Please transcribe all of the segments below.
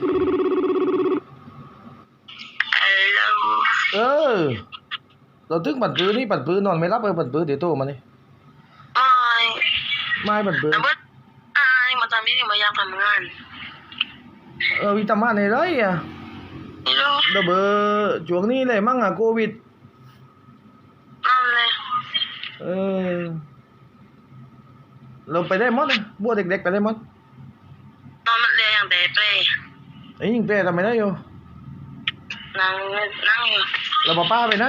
ฮัลโหลเออ เราถึงปันปื้อนี่ปันปื้อนอนไม่รับเลยปันปื้อเดี๋ยวโตมานี่ไม่ไม่ปันปื้อแต่ว่าอายมาทำนี่ถึงมาอยากทำงานเออวิตามินอะไรอะไม่รู้เดยวเบอร์ช่วงนี้เลยมั้งอะโควิดนั่นเลยเออเราไปได้หมดเลยบัวเด็กๆไปได้หมดนอนมันเรียอย่างเดเปรย์ ไอ้ยิงเป้ทำไมได้อยู่นั่งนั่งอยู่เราป้าป้าไปไหน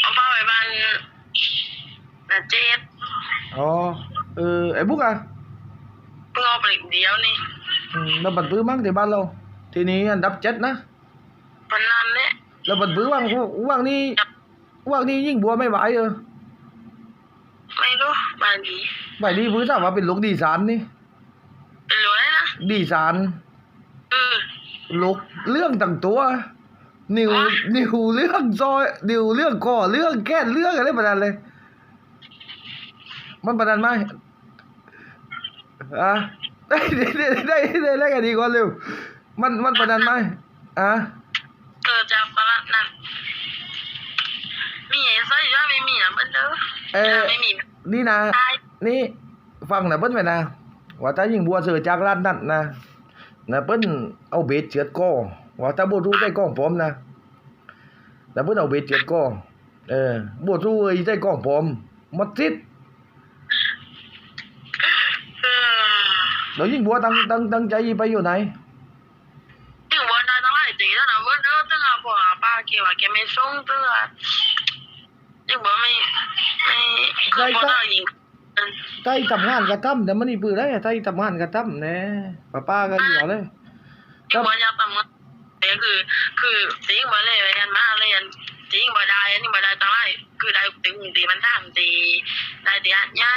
เอาป้าไปบ้านนาเจ็ดอ๋อเออไอ้บุ๊กอะเพิ่งเอาไปเดียวนี่อืมเราปันปื้อมั้งที่บ้านเราทีนี้อันดับเจ็ดนะพันนั้นเนี่ยเราปันปื้อว่างว่างนี่ว่างนี่ยิ่งบัวไม่ไหวเออไม่รู้บ้านดีไหวดีพื้นถ้าว่าเป็นลูกดีสารนี่เป็นรวยนะดีสารเออ ลูกเรื่องต่างตัว นิวอะนิวเรื่องซอยนิวเรื่องก่อเรื่องแก้เรื่องอะไรประดานเลย มันประดานไหมอะได้ได้ได้ได้ได้ได้กันดีก่อนเร็ว มันมันประดานไหมอะเกิดจากตลาดนั้นมีไอ้ไส้ย่าไม่มีอะเบิ้ลเด้อเออไม่มีนี่นะตายนี่ฟังนะเปิ้นไปนะว่าถ้ายิงบัวเสือจากร้านนั้นนะ นะเปิ้นเอาเบ็ดเจือดก้อว่าถ้าบัวรู้ได้ก้องผมนะแต่เปิ้นเอาเบ็ดเจือดก้อเออบัวรู้ไอ้ได้ก้องผมมัดซิดเออแล้วยิงบัวตั้งตั้งตั้งใจไปอยู่ไหนถึงวันได้ตั้งหลายปีแล้วนะเบิ้ลเด้อตึ้งอะพวกป้าเกี่ยวกับแกไม่ส่งตึ้งอะถึงบอกไม่ไม่คือพอได้ยิง ใต้ทำงานกระทำแต่มันนี่ปืนได้ใต้ทำงานกระทำแน่ป้าป้าก็อยู่เลยที่บอกอยากทำงานแต่คือ คือจริงบ่เลยเรียนมาเรียนจริงบ่ได้อันนี้บ่ได้ตั้งหลายคือได้ถึงตีมันทำตีได้ตีอัดใหญ่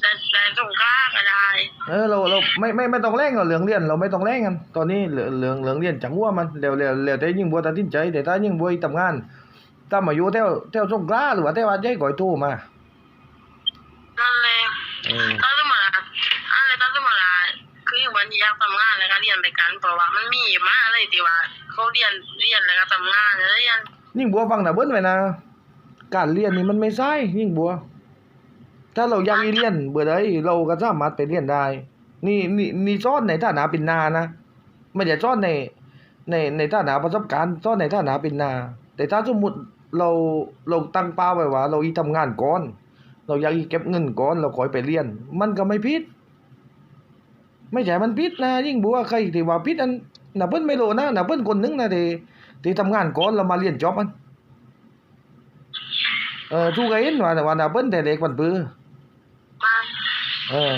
ได้ได้ส่งค่าก็ได้เออเราเราไม่ไม่ไม่ต้องแรงหรอกเหลืองเรียนเราไม่ต้องแรงกันตอนนี้เหลืองเหลืองเหลืองเรียนจังหวะมันเร็วเร็วเร็วแต่ยิงบัวตัดสินใจแต่ถ้ายิงบัวทำงานถ้ามาอยู่แถวแถวสงขลาหรือว่าแถวอาใจก่อยตู้มานั่นเลย เออถ้าสมมติว่าอะไรถ้าสมมติว่าคืออย่างวันที่อยากทำงานแล้วก็เรียนไปกันเพราะว่ามันมีมาเลยที่ว่าเขาเรียนเรียนแล้วก็ทำงานแล้วเรียนยิ่งบัวฟังนะเบิ้ลไว้นะการเรียนนี่มันไม่ใช่ยิ่งบัว ถ้าเราอยากเรียนเบื่อใดเราก็สามารถไปเรียนได้ นี่นี่นี่สอนในฐานะเป็นนานะไม่ได้สอนในในในฐานะประสบการณ์สอนในฐานะเป็นนา แต่ถ้าสมมติเราเราตั้งเป้าไว้ว่า เราอีทำงานก่อน เราอยากเก็บเงินก่อนเราคอยไปเรียน มันก็ไม่ผิด ไม่ใช่มันผิดนะ ยิ่งบัวใครที่ว่าผิดอันน่ะเพิ่นไม่รู้นะน่ะเพิ่นคนหนึงนะที่ที่ทำงานก่อนแล้วมาเรียนจอบมันเออทุกเห็นว่าว่าน่ะเพิ่นแต่เด็กมันปื้อเออ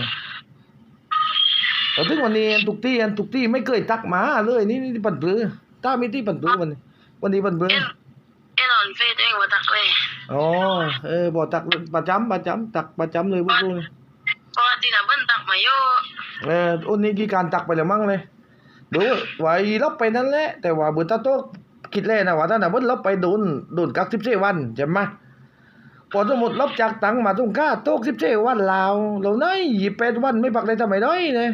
แล้วถึงวันนี้ทุกที่อันทุกที่ไม่เคยตักหมาเลยนี่นี่ปันปื้อถ้ามีที่ปันปื้อวันนี้วันนี้ปันปื้อเอ็นเอ็นออนเฟซเองมาตักเลย อ๋อเออบอกตักประจำประจำตักประจำเลยพวกกูนี่ปกตินะเบิ้ลตักมาเยอะเอออุนนี้กี่การตักไปแล้วมั้งเลยดูว่าอีลบไปนั่นแหละแต่ว่าเบุตรโตะคิดเลยนะว่าถ้าน่ะเบิ้ลลบไปโดนโดนกักสิบสี่วันใช่ไหมพอสมมติลบจากตังมาตรงค่าโต๊ะสิบสี่วันลาวเราน้อยยี่แปดวันไม่ปักเลยทำไมน้อยเนี่ย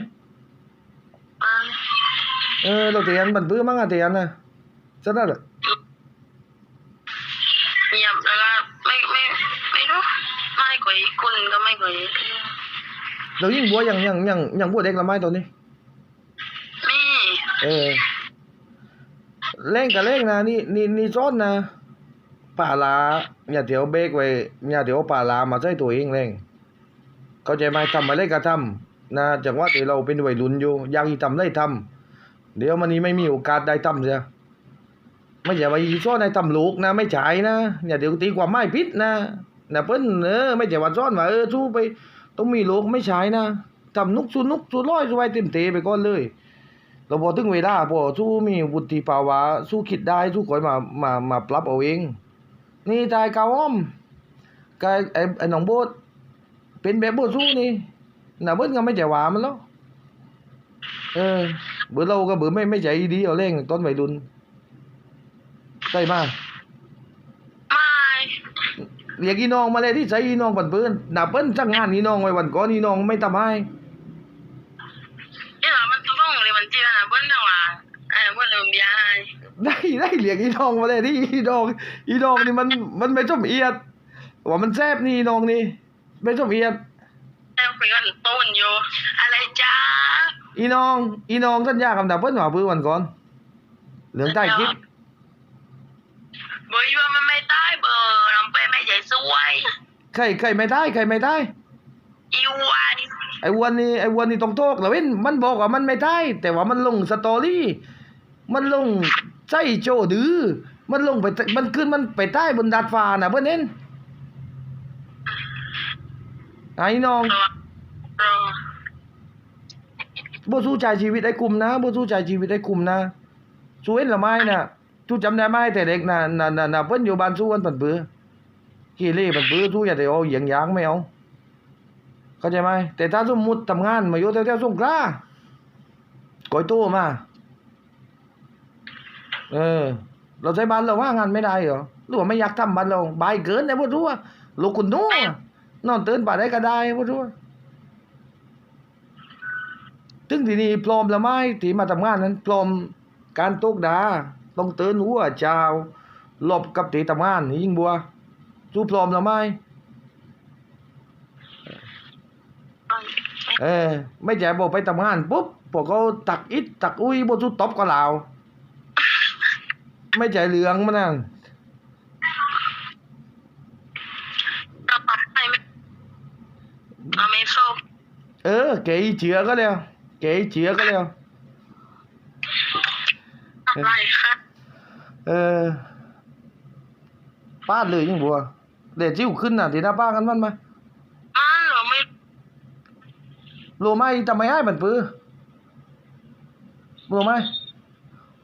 มันเออเราเตียนบันพื้มั้งอะเตียนนะฉะนั้นแหละ เรายิ่งบัวอย่างอย่างอย่างอย่างบัวเด็กละไม้ตัวนี้นี่เออเล่งกับเล่งนะนี่นี่นี่ซ้อนนะป่าลาอย่าเถียวเบรกไว้อย่าเถียวป่าลามาใส่ตัวเองเล่งเข้าใจไหมทำอะไรก็ทำนะจังว่าที่เราเป็นวัยรุ่นอยู่อยากที่ทำได้ทำเดี๋ยวมันนี้ไม่มีโอกาสได้ทำเสียไม่ใช่ว่าอีซ้อนในทำลูกนะ ไม่ใช่นะอย่าเดี๋ยวตีความไม่พิษนะนะเพิ่นเออไม่ใช่ว่าซ้อนว่าเออสู้ไป ต้องมีลูกไม่ใช่นะทำนุกสูนุกสูร้อยสู้ไว้เต็มเตะไปก่อนเลยเราพอถึงเวลาพอสู้มีวุฒิภาวะ สู้คิดได้ สู้คอยมามามาปรับเอาเอง นี่ตายเกาอ้อมกายไอ้ไอ้หนองโบดเป็นแบบโบดสู้นี่หน่ะเบิ้ลก็ไม่ใจหวามันแล้วเออเบื่อเราก็เบื่อไม่ไม่ใจดีเอาเร่งต้นวัยรุ่นใช่มาไม่ เรียกอีน้องมาเลยที่ใส่อีน้องปันเปิ้นน่ะเปิ้นจ้างงานอีน้องไว้วันก่อนอีน้องไม่ทำให้นี่แหละมันต้องเลยมันที่นะเบิ้ลจังหวะไอ้เบิ้ลลืมยาให้ได้ได้เรียกอีดองมาเลยที่อีดอง อีดองนี่มันมันไม่สมเอียดว่ามันแซบนี่อีดองนี่ไม่สมเอียดแค่คุยกันต้นอยู่อะไรจ้าอีน้อง อีน้องสัญญาคำดับเพิ่นว่าพื้นวันก่อนเหลืองใต้คลิปเบอร์ว่า วยใครใครไม่ได้ใครไม่ได้อีวันไอ้วันนี้ไอ้วันนี้ต้องโทษแล้วเว้นมันบอกว่ามันไม่ได้ แต่ว่ามันลงสตอรี่มันลงใจโจดื้อมันลงไปมันขึ้นมันไปใต้บนดาดฟ้าน่ะเพื่อนเน้นไอ้น้องรอรอบ่สู้ใจชีวิตไอ้กลุ่มนะบ่สู้ใจชีวิตไอ้กลุ่มนะสู้เอ็นละไม้น่ะทูจำได้ไหมแต่เด็กน่ะน่ะน่ะน่ะเพิ่นอยู่บ้านสู้กันปันปือ ขี้เล่ปันปือสู้อย่าได้เอาเหยียงยางไม่เอาเข้าใจไหมแต่ถ้าสมมุติทำงานมาอยู่แถวๆสงขลาก้อยโตมาเออ เราใช้บ้านเราว่างงานไม่ได้เหรอหรือว่าไม่อยากทำบ้านเราบายเกินนะบ่รู้ว่าลูกคุณนู้นอนตื่นป่าได้ก็ได้บ่รู้ว่าถึงที่นี่พร้อมแล้วไหมที่มาทำงานนั้นพร้อมการตกดาต้องเตือนหัวเจ้าหลบกับที่ทำงานนี่ยิงบัว สู้พร้อมแล้วไหมเออไม่ใช่บอกไปทำงานปุ๊บพวกเขาตักอิดตักอุ้ยบนสู้ตบก็ลาวไม่ใช่เหลืองมันนั่นเราปรับให้ไม่เราไม่ส้มเออเก๋เจือก็แล้วเก๋เจือก็แล้วอะไรคะเออป้าดเลยยิงบัว เดี๋ยวจิ้วขึ้นน่ะที่หน้าป้ากันมันมามันเราไม่รู้ไหมทำไมให้มันปื้อรู้ไหม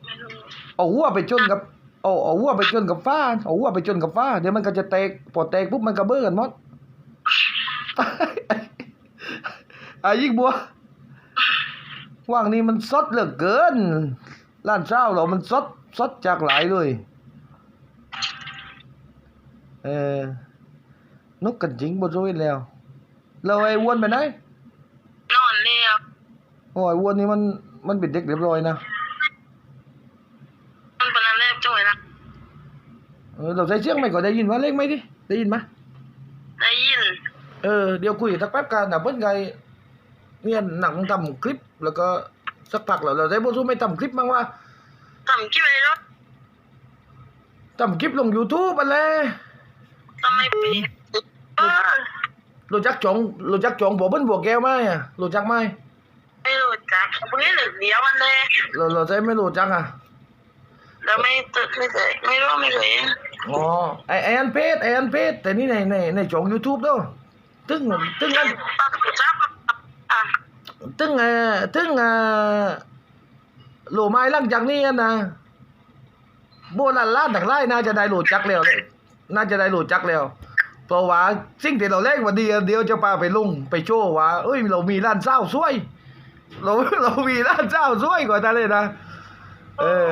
ไม่รู้เอาหัวไปชนกับเอาเอาหัวไปชนกับฟ้าเอาหัวไปชนกับฟ้าเดี๋ยวมันก็จะแตกพอแตกปุ๊บมันก็เบ้อกันหมดอายิงบัวว่างนี้มันสดเหลือเกินร้านเช้าเรามันสดสดจากหลายเลย เออนกกันจริงบ่รู้อีกแล้วเราไอ้อ้วนไปไหนนอนเรียบโอ้ยอ้วนนี่มันมันเป็นเด็กเรียบร้อยนะมันเป็นอะไรจังเลยนะเออเราใส่เสียงไม่ก็ได้ยินว่าเล็กไหมดิได้ยินไหมได้ยิน เออเดี๋ยวคุยสักแป๊บกันนะเพิ่นไงเนี่ยหนังทำคลิปแล้วก็สักพักแล้วเราได้บ่สู้ไม่ทำคลิปบ้างว่าทำกี่ไปรถทำคลิปลง YouTube อันเลย ทำไมปีเออรู้จักจงรู้จักจงบ่เพิ่นบัวแก้วไหมอะรู้จักไหมไม่รู้จักเพิ่งเหลือเดียวมันเลยเราเราใช้ไม่รู้จักอะเราไม่ตึกไม่เคยไม่รู้ไม่เคยอ๋อไอไออันเพจไออันเพจแต่นี่ในในในจง YouTube เด้อตึ้งตึ้งอันตอนถูกจับอะตึ้งเอ่อตึ้งเอ่อโหลไม้หลังจากนี้นะโบราณล้านต่างไร่น่าจะได้โหลจักแล้วเลย น่าจะได้โหลจักแล้ว เพราะว่าสิ่งที่เราเล่นวันเดียวเดียวจะพาไปลุงไปโชว์ว่า เอ้ย เรามีร้านเศร้าสวย เราเรามีร้านเศร้าสวยกว่าท่านเลยนะ เออ